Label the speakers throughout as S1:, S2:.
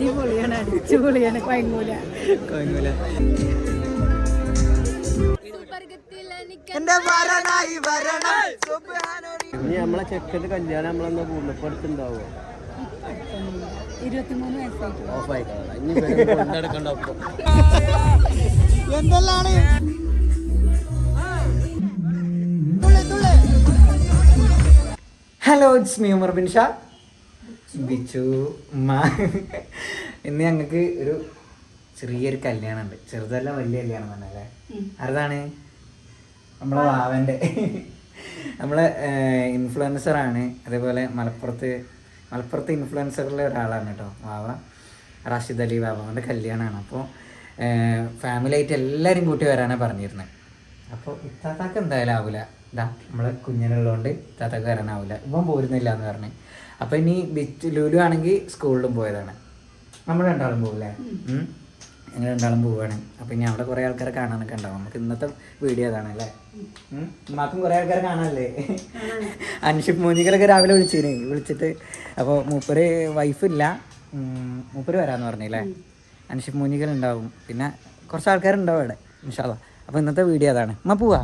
S1: അടിപൊളിയാണ് അടിച്ചുപൊളിയാണ്
S2: വരണം.
S3: ഇനി നമ്മളെ ചെക്കന്റെ കല്യാണം നമ്മളെന്നാ പോകുന്നു ഇപ്പൊ അടുത്തുണ്ടാവോ
S1: ഇരുപത്തിമൂന്ന് വയസ്സായിട്ട്
S3: ഓഫായി ഇനി ഇവരെ കൊണ്ടെടുക്കണ്ട ഒപ്പം.
S2: എന്തെല്ലാണ് hello it's me Umar bin Shah Bichu ഉമ്മ. ഇന്ന് ഞങ്ങൾക്ക് ഒരു ചെറിയൊരു കല്യാണം ഉണ്ട് ചെറുതല്ല വലിയ കല്യാണം തന്നെ അല്ലേ ആരതാണ്? നമ്മളെ വാവന്റെ നമ്മളെ ഇൻഫ്ലുവൻസറാണ് അതേപോലെ മലപ്പുറത്ത് മലപ്പുറത്ത് ഇൻഫ്ലുവൻസറിലെ ഒരാളാണ് കേട്ടോ വാവ. റാഷിദ് അലി വാവ. അവന്റെ കല്യാണമാണ് അപ്പോൾ ഫാമിലി ആയിട്ട് എല്ലാവരും കൂട്ടി വരാനാണ് പറഞ്ഞിരുന്നത് അപ്പോൾ ഇത്താത്താക്ക് എന്തായാലും ആവില്ല ഇതാ നമ്മളെ കുഞ്ഞിനുള്ളതുകൊണ്ട് ഇത്താത്താക്ക് വരാനാവില്ല ഇവൻ പോരുന്നില്ല എന്ന് പറഞ്ഞു. അപ്പോൾ ഇനി ബിച്ച് ലുലു ആണെങ്കിൽ സ്കൂളിലും പോയതാണ്. നമ്മൾ രണ്ടാളും പോകില്ലേ ഞങ്ങൾ രണ്ടാളും പോവുകയാണ് അപ്പോൾ ഇനി അവിടെ കുറേ ആൾക്കാരെ കാണാനൊക്കെ ഉണ്ടാവും. നമുക്ക് ഇന്നത്തെ വീഡിയോ അതാണ് അല്ലേ. ഉമ്മാക്കും കുറേ ആൾക്കാരെ കാണാനല്ലേ? അൻഷിഫ് മോനികളൊക്കെ രാവിലെ വിളിച്ചിന്. വിളിച്ചിട്ട് അപ്പോൾ മൂപ്പര് വൈഫില്ല മൂപ്പര് വരാമെന്ന് പറഞ്ഞില്ലേ? അൻഷിഫ് മോനികൾ ഉണ്ടാവും. പിന്നെ കുറച്ച് ആൾക്കാരുണ്ടാവും അവിടെ ഇൻഷാല്ല അപ്പോൾ ഇന്നത്തെ വീഡിയോ അതാണ്. ഉമ്മ പോവാ?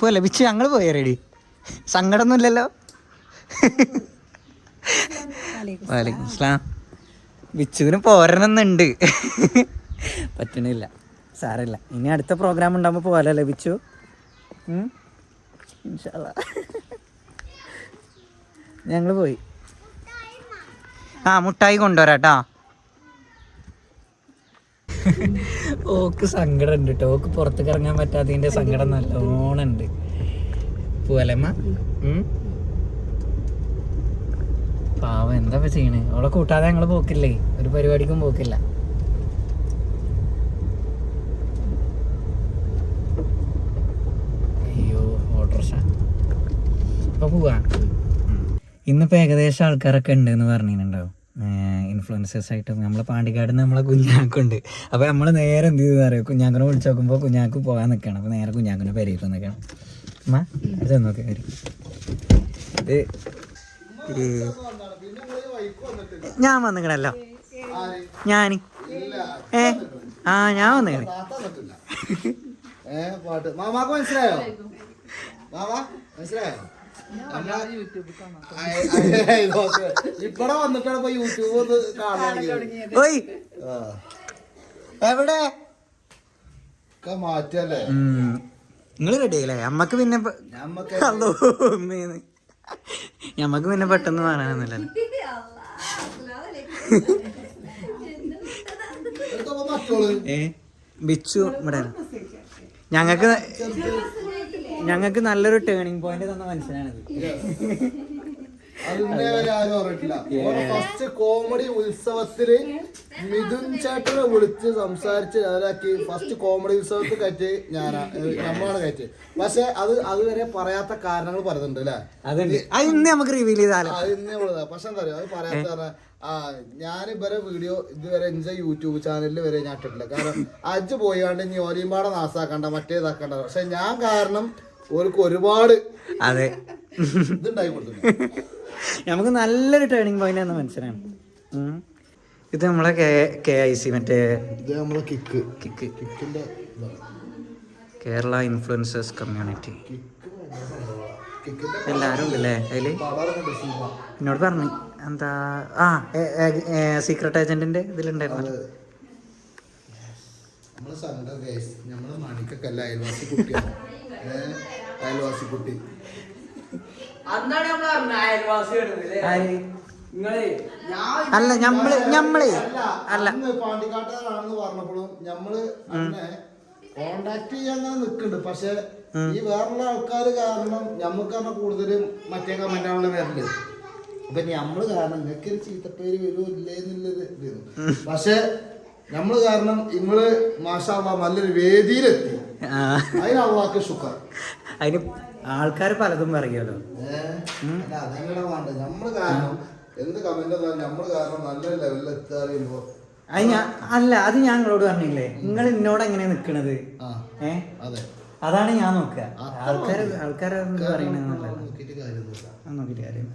S2: പോവല്ലേ? ബിച്ച് ഞങ്ങൾ പോയ റെഡി സങ്കടമൊന്നുമില്ലല്ലോ വാലേക്കും ബിച്ചുവിന് പോരണമെന്നുണ്ട്. പറ്റണില്ല. സാരമില്ല. ഇനി അടുത്ത പ്രോഗ്രാം ഉണ്ടാകുമ്പോൾ പോകാലല്ലേ ബിച്ചു. ഞങ്ങൾ പോയി. ആ മുട്ടായി കൊണ്ടുവരാട്ടാ. ഓക്ക് സങ്കടം ഉണ്ട് കേട്ടോ ഓക്ക് പുറത്തേക്ക് ഇറങ്ങാൻ പറ്റാത്തതിന്റെ സങ്കടം നല്ലോണം ഉണ്ട് പോലമ്മ? പാവം എന്താ ചെയ്യണേ? അവളെ കൂട്ടാതെ ഞങ്ങൾ പോക്കില്ലേ? ഒരു പരിപാടിക്കും പോക്കില്ല. അയ്യോ ഓട്ടോറിക്ഷ. അപ്പൊ പോവാ? ഇന്നിപ്പോ ഏകദേശം ആൾക്കാരൊക്കെ ഉണ്ട് എന്ന് പറഞ്ഞിട്ടുണ്ടാവും ഇൻഫ്ലുവൻസേഴ്സ് ആയിട്ട് നമ്മളെ പാണ്ടിക്കാട് നമ്മളെ കുഞ്ഞാക്കുണ്ട്. അപ്പൊ നമ്മൾ നേരെ എന്ത് ചെയ്തെന്ന് അറിയാം? കുഞ്ഞാക്കനെ വിളിച്ചു നോക്കുമ്പോ കുഞ്ഞാക്ക് പോകാൻ നിൽക്കണം അപ്പൊ നേരെ കുഞ്ഞാക്കനെ പെരയിട്ട് നിൽക്കണം അമ്മ അത് വരും. ഇത് ഞാൻ വന്നിക്കണല്ലോ. ഞാൻ ഏ? ആ ഞാൻ വന്നിക്കണേ.
S4: ഏ പാട്ട്. മാമാക്ക് മനസ്സിലായോ? മാമാ മനസ്സിലായോ? ഇവിടെ വന്നിട്ടാണ് ഇപ്പൊ യൂട്യൂബ് ഒന്ന് കാണാൻ
S2: ഓയ്. എവിടെ?
S4: മാറ്റല്ലേ
S2: നിങ്ങൾ റെഡി ആയില്ലേ? അമ്മയ്ക്ക് പിന്നെ നമ്മക്ക് പിന്നെ പെട്ടെന്ന് പറയാനൊന്നുമില്ലല്ലോ ഏ ബിച്ചു ഇവിടെ. ഞങ്ങൾക്ക് ഞങ്ങൾക്ക് നല്ലൊരു ടേണിംഗ് പോയിന്റ് തന്ന
S4: മനസ്സിലാണിത് ഫസ്റ്റ് കോമഡി ഉത്സവത്തിൽ മിഥുൻ ചേട്ടനെ വിളിച്ച് സംസാരിച്ച് അതിലാക്കി ഫസ്റ്റ് കോമഡി ഉത്സവത്തിൽ കയറ്റി ഞാനാ നമ്മളാണ് കയറ്റി. പക്ഷെ അത് അതുവരെ പറയാത്ത കാരണങ്ങൾ പറയുന്നുണ്ട് അല്ലേ?
S2: അതെ ഇന്ന് നമുക്ക് റിവീൽ ചെയ്താലും?
S4: അത് ഇന്നേ പക്ഷെ എന്താ പറയാ അത് പറയാത്ത ആ ഞാൻ ഇവരെ വീഡിയോ ഇതുവരെ എന്റെ യൂട്യൂബ് ചാനലിൽ വരെ ഞാൻ ഇട്ടിട്ടില്ല. കാരണം അജ് പോയാണ്ട് ഇനി ഓലിമ്പാടെ നാസാക്കണ്ട മറ്റേതാക്കണ്ട. പക്ഷെ ഞാൻ കാരണം ഓർക്ക് ഒരുപാട്
S2: അതെ.
S4: ഇതുണ്ടായി കൊടുത്തു
S2: നമുക്ക് നല്ലൊരു ടേണിംഗ് പോയിന്റ് ആണ് മനസ്സിലാണ് ഇത് നമ്മളെ കെ കെ ഐ സി മറ്റേ
S4: ഇത് നമ്മളെ കിക്ക്
S2: കിക്ക്
S4: കിക്കിന്റെ
S2: കേരള ഇൻഫ്ലുവൻസേഴ്സ് കമ്മ്യൂണിറ്റി എല്ലാവരും ഉണ്ടല്ലേ
S4: അതിൽ?
S2: എന്നോട് പറഞ്ഞു. എന്താ ആ സീക്രട്ട് ഏജന്റിന്റെ ഇതിലുണ്ടായിരുന്നു.
S4: നമ്മളെ സംഘം കേസ് നമ്മളെ മണിക്കൊക്കെ അല്ല അയൽവാസി കുട്ടിയാണ് ഏ, അയൽവാസി കുട്ടി.
S2: ആര്? അല്ല ഞമ്മൾ ഞമ്മളേ. അല്ല
S4: പാണ്ടിക്കാട്ടുകാരാണെന്ന് പറഞ്ഞപ്പോഴും ഞമ്മൾ കോണ്ടാക്ട് ചെയ്യാൻ അങ്ങനെ നിക്കുന്നുണ്ട് പക്ഷെ ഈ വേറുള്ള ആൾക്കാർ കാരണം ഞമ്മക്ക് കൂടുതലും മറ്റേ കമന്റാണല്ലോ വരൽ. അപ്പൊ നമ്മൾ കാരണം നിങ്ങൾക്ക് ഒരു ചീത്തപ്പേര് വരുമോ ഇല്ലേ എന്നുള്ളത് ഇതായിരുന്നു. പക്ഷെ നമ്മൾ കാരണം ഇങ്ങൾ മാഷാള്ള നല്ലൊരു വേദിയിലെത്തി.
S2: അതിനാക്ക്
S4: അതിന് അള്ളാക്ക് ശുക്ർ
S2: അതിന് ആൾക്കാർ പലതും പറയുമല്ലോ
S4: അല്ല അതങ്ങനെ വേണ്ട? നമ്മൾ കാരണം എന്ത് കമന്റ് നമ്മൾ കാരണം നല്ലൊരു ലെവലിൽ
S2: അത് ഞാൻ അല്ല അത് ഞാൻ നിങ്ങളോട് പറഞ്ഞില്ലേ? നിങ്ങൾ എന്നോട് എങ്ങനെ നിക്കണത്? ഏ? അതാണ് ഞാൻ നോക്കുക ആൾക്കാർ
S4: ആൾക്കാരെ
S2: ആൾക്കാർ നോക്കിട്ട്
S4: നോക്കിയിട്ട്
S2: കാര്യമില്ല.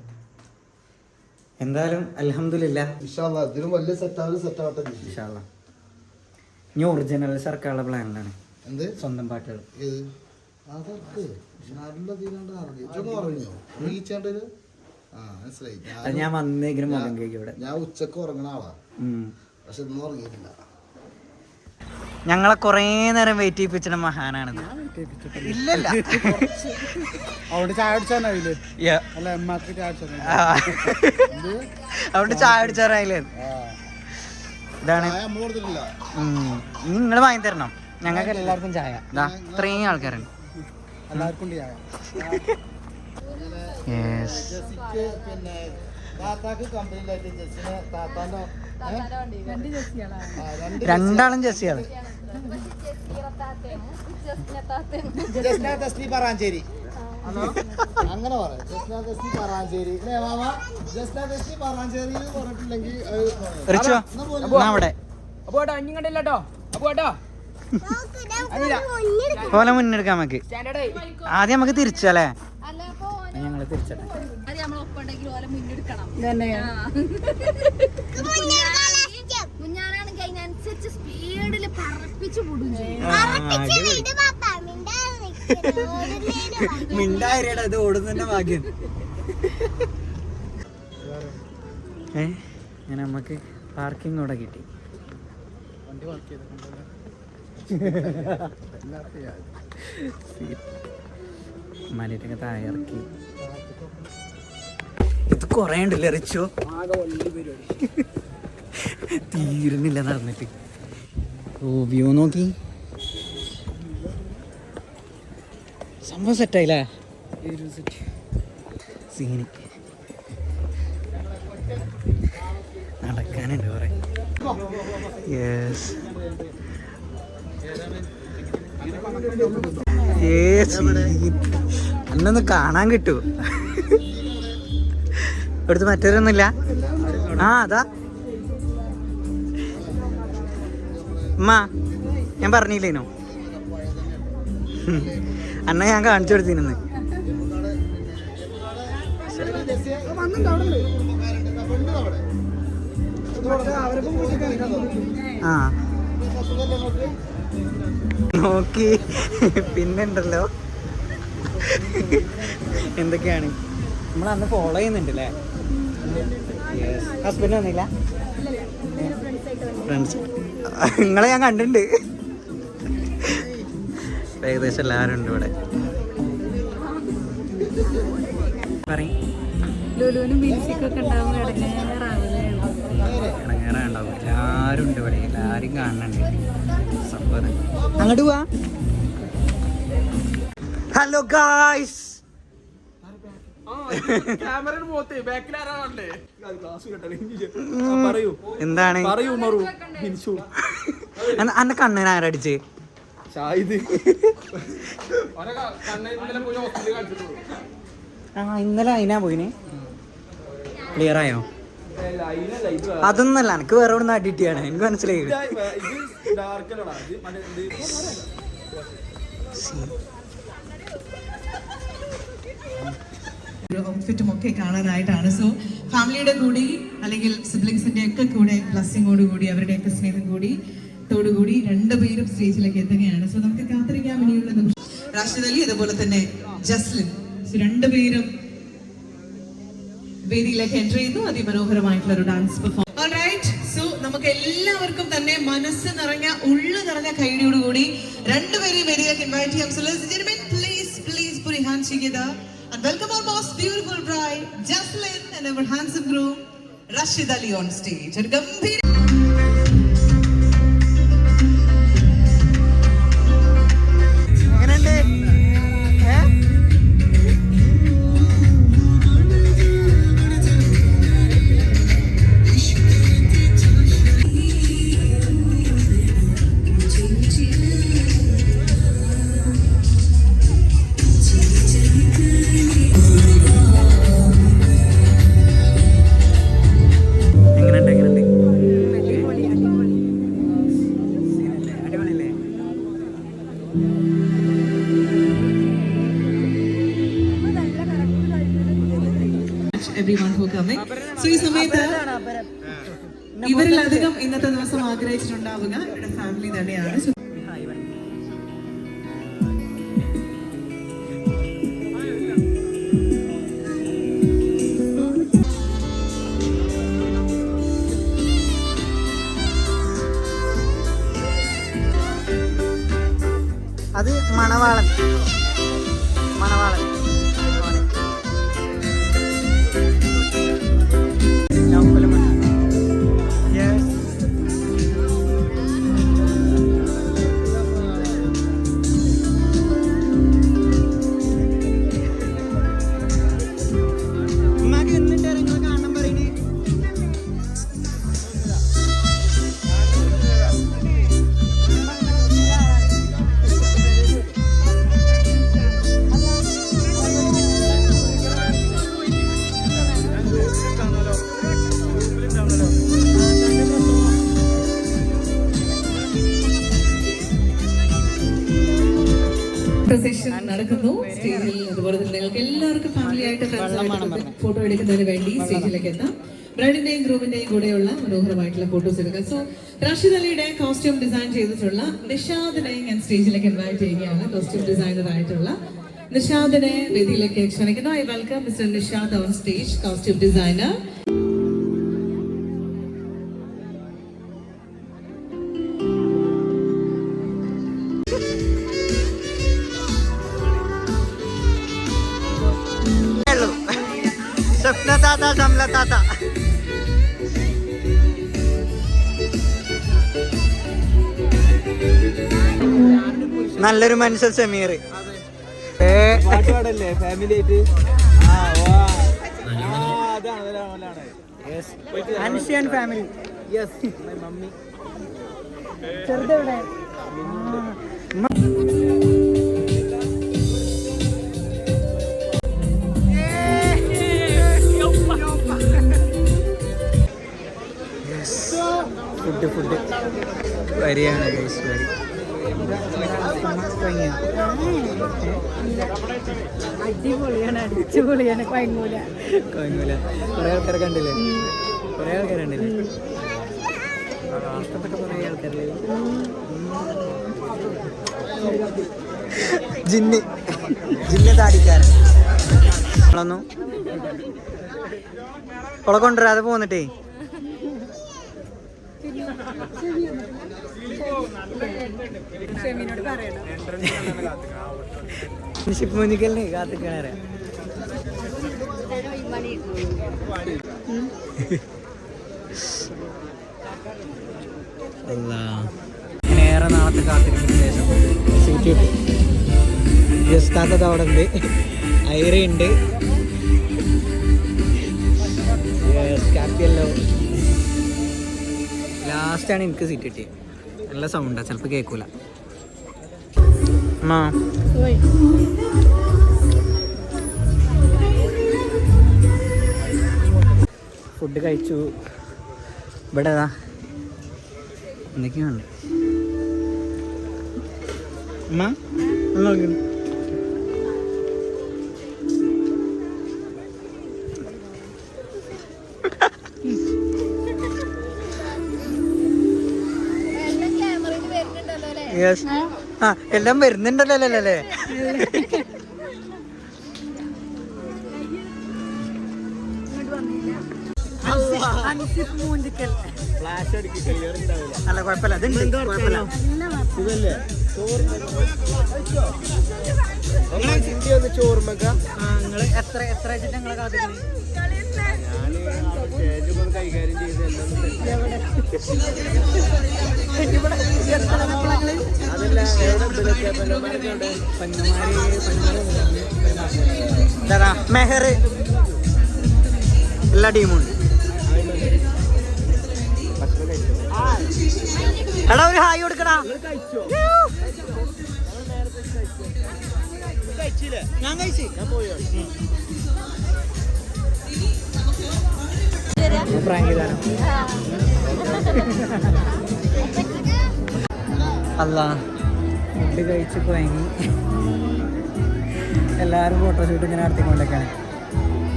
S2: എന്തായാലും അലഹമില്ല
S4: ഇൻഷാല്ലാ ഇതിലും വലിയ സെറ്റാവും സെറ്റാവട്ടെ
S2: ഇനി. ഒറിജിനൽ സർക്കാരുള്ള പ്ലാനിലാണ്
S4: എന്ത്?
S2: സ്വന്തം പാട്ടുകൾ. ഞാൻ വന്നേക്കിനും മുഖം കേക്ക് ഇവിടെ.
S4: ഞാൻ ഉച്ചയ്ക്ക് ഉറങ്ങണ ആളാ. പക്ഷെ ഇന്നും ഉറങ്ങിയിട്ടില്ല.
S2: ഞങ്ങളെ കുറേ നേരം വെയിറ്റ് ചെയ്യിപ്പിച്ചിട്ട് മഹാനാണിത് ഇല്ലല്ല.
S3: അവിടെ ചായ അടിച്ചാനായില്ലേ അല്ല എമ്മക്ക് ചായ അടിച്ചാനായി
S2: ആ. അവിടെ ചായ അടിച്ചാറായില്ലേ ഇതാണ്. നിങ്ങൾ വാങ്ങി തരണം. ഞങ്ങൾക്ക് എല്ലാവർക്കും ചായ. ഇതാ ഇത്രയും ആൾക്കാരുണ്ട്.
S3: എല്ലാവർക്കും ചായ.
S4: പിന്നെ താത്താക്ക് കമ്പനിയിലായിട്ട് താത്താന്റെ
S2: രണ്ടാളും ജെസ്സിയാണ്
S4: ജസ്ന തസ്ലി പറാഞ്ചേരി. അങ്ങനെ പറയാം. ജസ്ന തസ്ലി പറാഞ്ചേരി. അല്ലേ മാമ? ജസ്ന തസ്ലി പറാഞ്ചേരി എന്ന്
S2: അവിടെ?
S3: അപ്പൊ കേട്ടോ ഇനി കണ്ടില്ലട്ടോ അപ്പൊ കേട്ടോ
S2: പോലെ മുന്നെടുക്കാം. നമുക്ക്. ആദ്യം നമുക്ക് തിരിച്ചല്ലേ
S5: അല്ല? അപ്പൊ
S2: ഞങ്ങൾ തിരിച്ചട്ടെ
S5: അത് നമ്മളൊപ്പുണ്ടെങ്കിൽ ഓലെ സ്പീഡിൽ പറപ്പിച്ചു
S2: മിണ്ടായിരടാ ഇത് ഓടുന്നതിന്റെ ഭാഗ്യം. ഏ അങ്ങനെ നമുക്ക് പാർക്കിംഗ് കൂടെ കിട്ടി. മലയിട്ടൊക്കെ താഴെ ഇറക്കി. ഇത് കൊറേ ഉണ്ടല്ലേ റിച്ചോ? തീരുന്നില്ല നടന്നിട്ട്. ഓ വ്യൂ നോക്കി. സംഭവം സെറ്റായില്ലേ സീനി നടക്കാനുണ്ട് കുറെ. അന്നൊന്ന് കാണാൻ കിട്ടൂ. ഇവിടുത്തെ മറ്റൊരൊന്നുമില്ല. ആ അതാ. ഉമ്മ ഞാൻ പറഞ്ഞില്ലേനോ? അന്ന ഞാൻ കാണിച്ചു കൊടുത്തിരുന്നു. ആ. നോക്കി. പിന്നെണ്ടല്ലോ. എന്തൊക്കെയാണ്? നമ്മൾ അന്ന് ഫോളോ ചെയ്യുന്നുണ്ട് അല്ലേ ഹസ്ബൻഡ് വന്നില്ല. ഫ്രണ്ട്സ് നിങ്ങളെ ഞാൻ കണ്ടിട്ടുണ്ട്. ഏകദേശം എല്ലാവരും ഉണ്ട് ഇവിടെ. പറയും. ഇടങ്ങേറുണ്ടാവും ഉണ്ട് ഇവിടെ. എല്ലാവരും കാണുന്നുണ്ട്. സംഭവം അങ്ങോട്ട് പോവാ. ഹലോ ഗായ്സ് എന്താണ്? അന്റെ കണ്ണിന് ആരടിച്ച് ആ ഇന്നലെ അതിനാ പോയിന്. ക്ലിയർ ആയോ? അതൊന്നല്ല എനിക്ക് വേറെ ഒന്ന് നിന്ന് അഡിറ്റിയാണ് എനിക്ക് മനസ്സിലായി
S6: ഔട്ട്ഫിറ്റും ഒക്കെ കാണാനായിട്ടാണ്. സോ ഫാമിലിയുടെ കൂടി അല്ലെങ്കിൽ സിബ്ലിങ്സിന്റെ ഒക്കെ കൂടെ ബ്ലസ്സിങ്ങോട് കൂടി അവരുടെ ഒക്കെ സ്നേഹം കൂടി തോടുകൂടി രണ്ടുപേരും സ്റ്റേജിലേക്ക് എത്തുകയാണ്. സോ നമുക്ക് കാത്തിരിക്കാൻ വേണ്ടിയുള്ള നിമിഷം. റാഷിദ് അലി അതുപോലെ തന്നെ ജസ്ലിൻ. സോ രണ്ടുപേരും വേദിയിലേക്ക് എന്റർ ചെയ്യുന്നു. അതിമനോഹരമായിട്ടുള്ള ഒരു ഡാൻസ് പെർഫോം സോ നമുക്ക് എല്ലാവർക്കും തന്നെ മനസ്സ് നിറഞ്ഞ ഉള്ളു നിറഞ്ഞ കൈയോടുകൂടി രണ്ടുപേരെയും വേദിയിലേക്ക് ഇൻവൈറ്റ് ചെയ്യാം. So please please Puri and welcome our most beautiful bride Jaslyn and our handsome groom Rashid Ali on stage
S2: അത് മണവാളൻ മണവാളൻ
S6: നടക്കുന്നു. സ്റ്റേജിൽ അതുപോലെ തന്നെ നിങ്ങൾക്ക് എല്ലാവർക്കും ഫാമിലി ആയിട്ട് ഫോട്ടോ എടുക്കുന്നതിന് വേണ്ടി സ്റ്റേജിലേക്ക് എത്താം. ബ്രൈഡിന്റെയും ഗ്രൂമിന്റെയും കൂടെയുള്ള മനോഹരമായിട്ടുള്ള ഫോട്ടോസ് എടുക്കാം. സോ റാഷിദ് അലിയുടെ കോസ്റ്റ്യൂം ഡിസൈൻ ചെയ്തിട്ടുള്ള നിഷാദിനെ ഞാൻ സ്റ്റേജിലേക്ക് ഇൻവൈറ്റ് ചെയ്യുകയാണ്. കോസ്റ്റ്യൂം ഡിസൈനർ ആയിട്ടുള്ള നിഷാദിനെ വേദിയിലേക്ക് ക്ഷണിക്കുന്നു. I welcome mister Nishad on stage
S2: costume designer താത്ത ശംല താത്ത നല്ലൊരു മനുഷ്യൻ സമീർ.
S3: ഫാമിലി ആയിട്ട്?
S2: ഫുഡ് ഫുഡ് വരികയാണ്
S1: കുഴങ്ങൂല
S2: കുറെ ആൾക്കാരെ കണ്ടില്ലേ? കുറെ ആൾക്കാരെ കണ്ടില്ലേ? ഇഷ്ടപ്പെട്ട കുറേ ആൾക്കാരില്ലേ? ജിന്ന്. ജിന്ന് താടിക്കാരൻ. നമ്മളൊന്നും ഓളെ കൊണ്ടുവരാതെ പോന്നിട്ടേ. മുന്നിക്കലിന് കാത്തിക്കണേ ഏറെ നാളത്തെ കാത്തിരിക്കുന്ന ശേഷം. സീറ്റ് കിട്ടി ജസ്താത്തത് അവിടെ ഉണ്ട്. ഐറയുണ്ട് കാപ്പിയല്ലോ ലാസ്റ്റാണ് എനിക്ക് സീറ്റ് കിട്ടിയത് നല്ല സൗണ്ടാണ് ചിലപ്പോൾ കേൾക്കൂല ഫുഡ് കഴിച്ചു. ഇവിടെ ഏതാ എന്തൊക്കെയുണ്ട് അമ്മ ഒന്ന് യെസ് ആ എല്ലാം വരുന്നുണ്ടല്ലോ അല്ലേ അല്ല? കുഴപ്പമില്ല. അതുണ്ട്. കുഴപ്പമില്ല. ആ എത്ര എത്ര വെച്ചിട്ട് നിങ്ങളെ മെഹർ. എല്ലാ ടീമുണ്ട് എടാ ഒരു ഹായ് കൊടുക്കടാ. കഴിച്ചില്ലേ. ഞാൻ കഴിച്ചു.
S3: ഞാൻ പോയോ
S2: അല്ല. ഫുഡ് കഴിച്ച് കുഴങ്ങി എല്ലാവരും ഫോട്ടോഷൂട്ട് ഇങ്ങനെ നടത്തിക്കൊണ്ടൊക്കെയാണ്.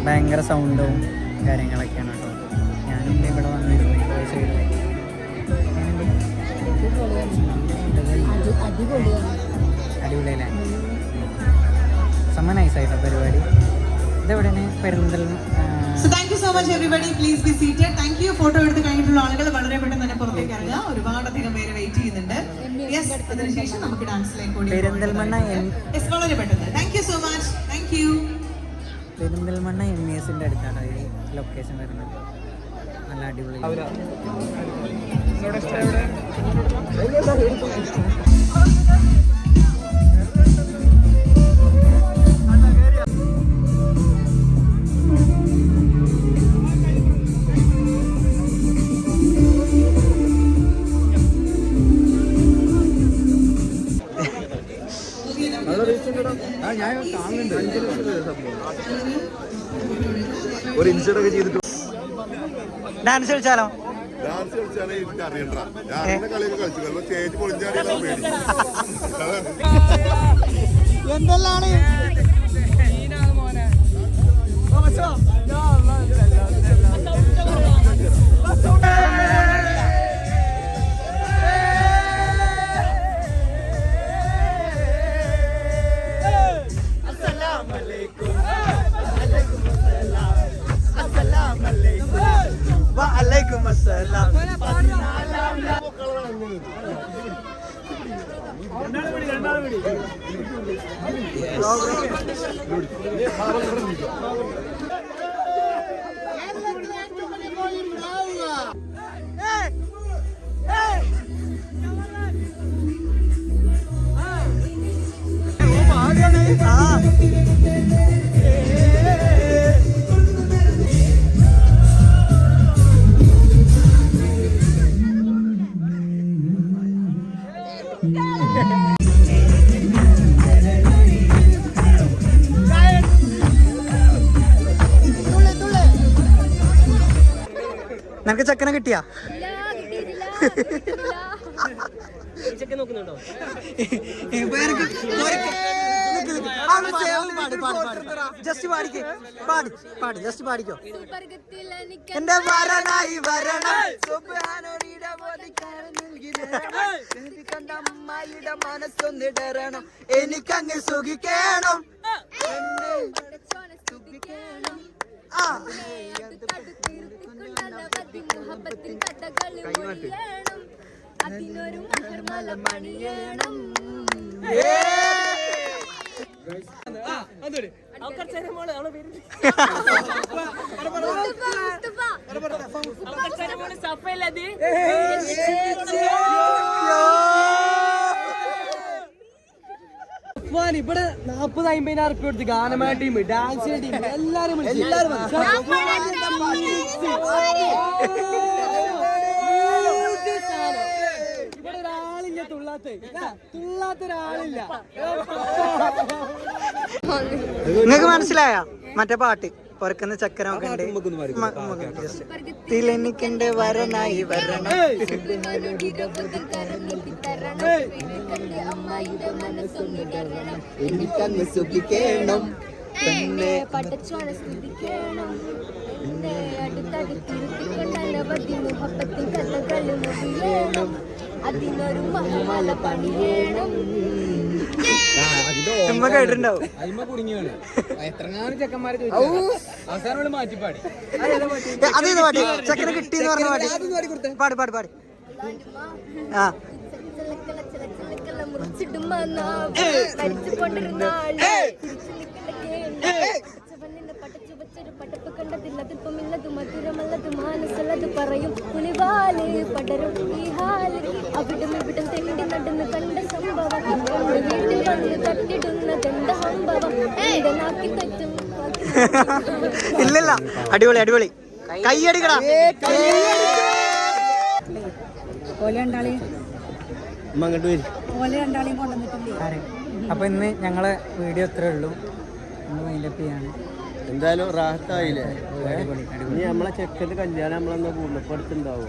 S2: ഭയങ്കര സൗണ്ടും കാര്യങ്ങളൊക്കെയാണ് കേട്ടോ. ഞാനും ഇവിടെ വന്നിരുന്നു. സൈഡിലേക്ക് അടിപൊളിയല്ലേ? സൈഡിൽ ഇതെവിടെയാണ്? പെരുന്തൽ
S6: so thank you so much everybody please be seated thank you photo എടുത്ത് കഴിഞ്ഞിട്ടുള്ള ആളുകൾ വളരെ പെട്ടെന്ന് തന്നെ പുറത്തേക്ക് ഇറങ്ങുക. ഒരുപാടധികം പേര് വെയിറ്റ് ചെയ്യുന്നുണ്ട്. യെസ് അതിനുശേഷം നമുക്ക് ഡാൻസിലേക്ക് കൂടി
S2: പെരിന്തൽമണ്ണ എം
S6: യെസ് വളരെ പെട്ടെന്ന്. Thank you so much thank you
S2: Perinthalmanna M E എസിന്റെ അടുത്താണ് ഈ ലൊക്കേഷൻ വരുന്നത്. നല്ല അടിപൊളി
S3: ഞാൻ ഒക്കെ ചെയ്തിട്ട്
S2: ഡാൻസ് കളിച്ചാലോ?
S7: ഡാൻസ് കളിച്ചാലേ എനിക്ക് അറിയണ്ട. ഞാൻ എന്നെ കളിയൊക്കെ കളിച്ചു. ചിലപ്പോ സ്റ്റേജ് പൊളിഞ്ഞാൽ പേടി.
S2: എന്തെല്ലാണ്? നിനക്ക് ജസ്റ്റ് പാടിക്കേ. പാടി പാടി ജസ്റ്റ് പാടിക്കോ. എന്റെ വരണായി വരണം അമ്മായിയുടെ മനസ്സൊന്നിടരണം എനിക്കങ്ങ് സുഖിക്കണം. ആ.
S5: അതിനൊരു മഹർമല പണിയണം.
S8: ഇവിടെ നാപ്പത് അമ്പതിനായിരം റുപ്യ കൊടുത്ത് ഗാനമായ ടീം ഡാൻസ് ടീം എല്ലാരും വിളിച്ചു ഇവിടെ ഒരാളില്ല തുള്ളാത്ത തുള്ളാത്ത ഒരാളില്ല
S2: നിങ്ങക്ക് മനസ്സിലായ? മറ്റേ പാട്ട് പൊറക്കുന്ന ചക്കരമൊക്കെ ഉണ്ട്. തിലെനിക്കെന്റെ വരനായി വരണം. എനിക്കങ്ങ് സുഖിക്കണം
S5: എന്നെ പടച്ചോനെ സ്തുതിക്കണം. എന്നെ അടുത്തടുത്തിരുത്തിക്കൊണ്ട് അനവധി മുഹപ്പത്തിൽ കഥകൾ മുടിയണം അതിനൊരു മഹമല പണിയണം
S2: നമ്മ കേട്ടിട്ടുണ്ടാവും
S8: അയിമ കുടുങ്ങിയാണ് എത്രങ്ങാനും ചെക്കന്മാരെ ചോദിച്ചു അവസാനം മാറ്റിപ്പാടി
S2: അതേത് ചെക്കനെ കിട്ടി എന്ന് പറഞ്ഞ പാട്ട് പാട് പാട് പാട് ആ
S5: മുറിച്ചിടും പടപ്പ് കണ്ടതില്ല അതിപ്പമില്ലത് മധുരമല്ലത് മാനസല്ലത് പറയും. പുലിവാൽ പടരും ഈ ഹാൽ അവിടും ഇവിടും തെണ്ടി നടന്ന് കണ്ട സംഭവം. കൊണ്ട് വീട്ടിൽ വന്ന് തട്ടിടുന്നതെന്ത സംഭവം? എന്റെ നാക്കി തെറ്റും?
S2: ഇല്ലല്ല. അടിപൊളി അടിപൊളി. കൈയടിക്കടാ
S1: ഓല രണ്ടാളി.
S3: അങ്ങോട്ട് വരും.
S1: ഓല രണ്ടാളെയും കൊണ്ടുവന്നിട്ടില്ലേ?
S2: അപ്പൊ ഇന്ന് ഞങ്ങളെ വീഡിയോ ഇത്രേ ഉള്ളൂ. നമ്മൾ മൈൻഡപ്പ് ചെയ്യാണ്.
S3: എന്തായാലും റാഹത്തായില്ലേ? ഇനി നമ്മളെ ചെക്കന്റെ കല്യാണം നമ്മളെന്നാ കൂടുന്നപ്പെടുത്തുണ്ടാവോ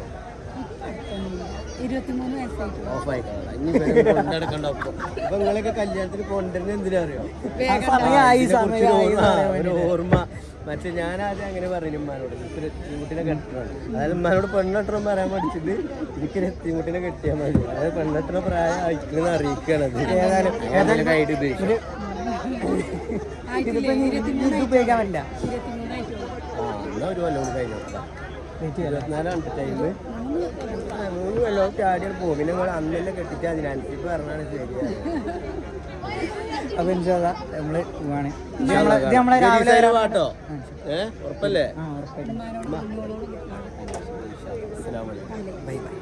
S1: ഇരുപത്തിമൂന്ന് വയസ്സായിട്ട്.
S3: ഓഫായിട്ടാണ് ഇനി കൊണ്ടെടുക്കണ്ട ഒപ്പം അപ്പൊ നിങ്ങളൊക്കെ കല്യാണത്തിന് കൊണ്ടുവരുന്ന എന്തിനാ അറിയോ ഒരു ഓർമ്മ. മറ്റേ ഞാൻ ആദ്യം അങ്ങനെ പറഞ്ഞു ഉമ്മാനോട്. എനിക്കൊരു എത്തിമുട്ടിനെ കെട്ടണം. അതായത് ഉമ്മാനോട് പെണ്ണെട്ടണം പറയാൻ പഠിച്ചിട്ട് എനിക്കൊരു എത്തിമുട്ടിനെ കെട്ടിയാൽ മതി. അതായത് പെണ്ണെട്ടണ പ്രായം അയക്കുന്ന അറിയിക്കണത് ഏതായാലും
S2: ഇതിപ്പോ ഇനി ഇത് ഉപയോഗിക്കാൻ പറ്റില്ല.
S3: ആ എന്നാ ഒരു കൊല്ലം കൂടി കഴിഞ്ഞു ഇരുപത്തിനാലാണ് ടൈം മൂന്ന് കൊല്ലം ചാടിയാണ് പോകും. പിന്നെ നിങ്ങൾ അന്ന് തന്നെ കെട്ടിച്ചാൽ അതിനനുസരിച്ച് പറഞ്ഞാണ് ശരിയാണ്
S2: അപ്പൊ ഇൻഷാല്ലാ നമ്മൾ പോവാണ്. ഇത് നമ്മളെ രാവിലെ
S3: പാട്ടോ? ഏ? ഉറപ്പല്ലേ?
S2: ആ
S3: അസ്സലാമു അലൈക്കും.
S2: Bye bye.